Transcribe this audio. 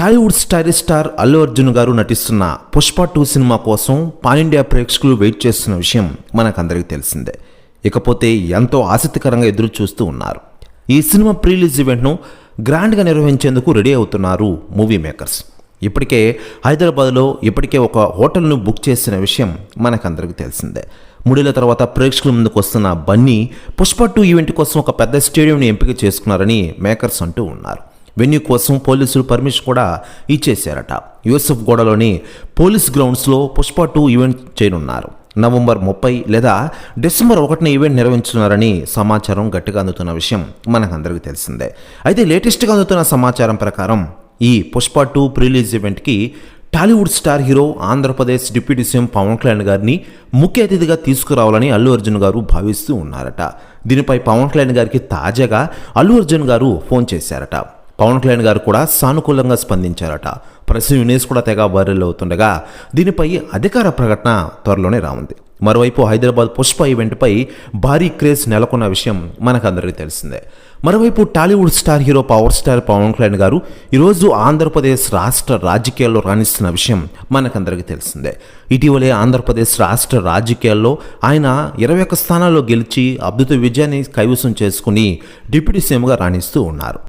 Tollywood stylish star Allu Arjun గారు నటిస్తున్న Pushpa two cinema కోసం పానిండియా ప్రేక్షకులు వెయిట్ చేస్తున్న విషయం మనకందరికీ తెలిసిందే. ఇకపోతే ఎంతో ఆసక్తికరంగా ఎదురు చూస్తూ ఉన్నారు. ఈ సినిమా ప్రీలీజ్ ఈవెంట్ను గ్రాండ్గా నిర్వహించేందుకు రెడీ అవుతున్నారు మూవీ మేకర్స్. ఇప్పటికే హైదరాబాద్లో ఇప్పటికే ఒక హోటల్ను బుక్ చేసిన విషయం మనకందరికీ తెలిసిందే. మూడేళ్ళ తర్వాత ప్రేక్షకుల ముందుకు వస్తున్న బన్నీ పుష్ప టూ ఈవెంట్ కోసం ఒక పెద్ద స్టేడియంని ఎంపిక చేసుకున్నారని మేకర్స్ అంటూ ఉన్నారు. వెన్యూ కోసం పోలీసులు పర్మిషన్ కూడా ఇచ్చేశారట. యూసఫ్ గోడలోని పోలీస్ గ్రౌండ్స్లో పుష్ప టూ ఈవెంట్ చేయనున్నారు. నవంబర్ ముప్పై లేదా డిసెంబర్ ఒకటిన ఈవెంట్ నిర్వహించున్నారని సమాచారం గట్టిగా అందుతున్న విషయం మనకందరికీ తెలిసిందే. అయితే లేటెస్ట్గా అందుతున్న సమాచారం ప్రకారం ఈ పుష్ప టూ ప్రిలీజ్ ఈవెంట్కి Tollywood star hero Andhra Pradesh deputy CM Pawan Kalyan గారిని ముఖ్య అతిథిగా తీసుకురావాలని అల్లు అర్జున్ గారు భావిస్తూ ఉన్నారట. దీనిపై పవన్ కళ్యాణ్ గారికి తాజాగా అల్లు అర్జున్ గారు ఫోన్ చేశారట. పవన్ కళ్యాణ్ గారు కూడా సానుకూలంగా స్పందించారట. ప్రెస్ న్యూస్ కూడా తెగ వైరల్ అవుతుండగా దీనిపై అధికార ప్రకటన త్వరలోనే రానుంది. మరోవైపు హైదరాబాద్ పుష్ప ఈవెంట్పై భారీ క్రేజ్ నెలకొన్న విషయం మనకందరికీ తెలిసిందే. మరోవైపు Tollywood star hero power star Pawan Kalyan గారు ఈరోజు ఆంధ్రప్రదేశ్ రాష్ట్ర రాజకీయాల్లో రాణిస్తున్న విషయం మనకందరికీ తెలిసిందే. ఇటీవలే ఆంధ్రప్రదేశ్ రాష్ట్ర రాజకీయాల్లో ఆయన ఇరవై ఒక్క స్థానాల్లో గెలిచి అద్భుత విజయాన్ని కైవసం చేసుకుని డిప్యూటీ సీఎంగా రాణిస్తూ ఉన్నారు.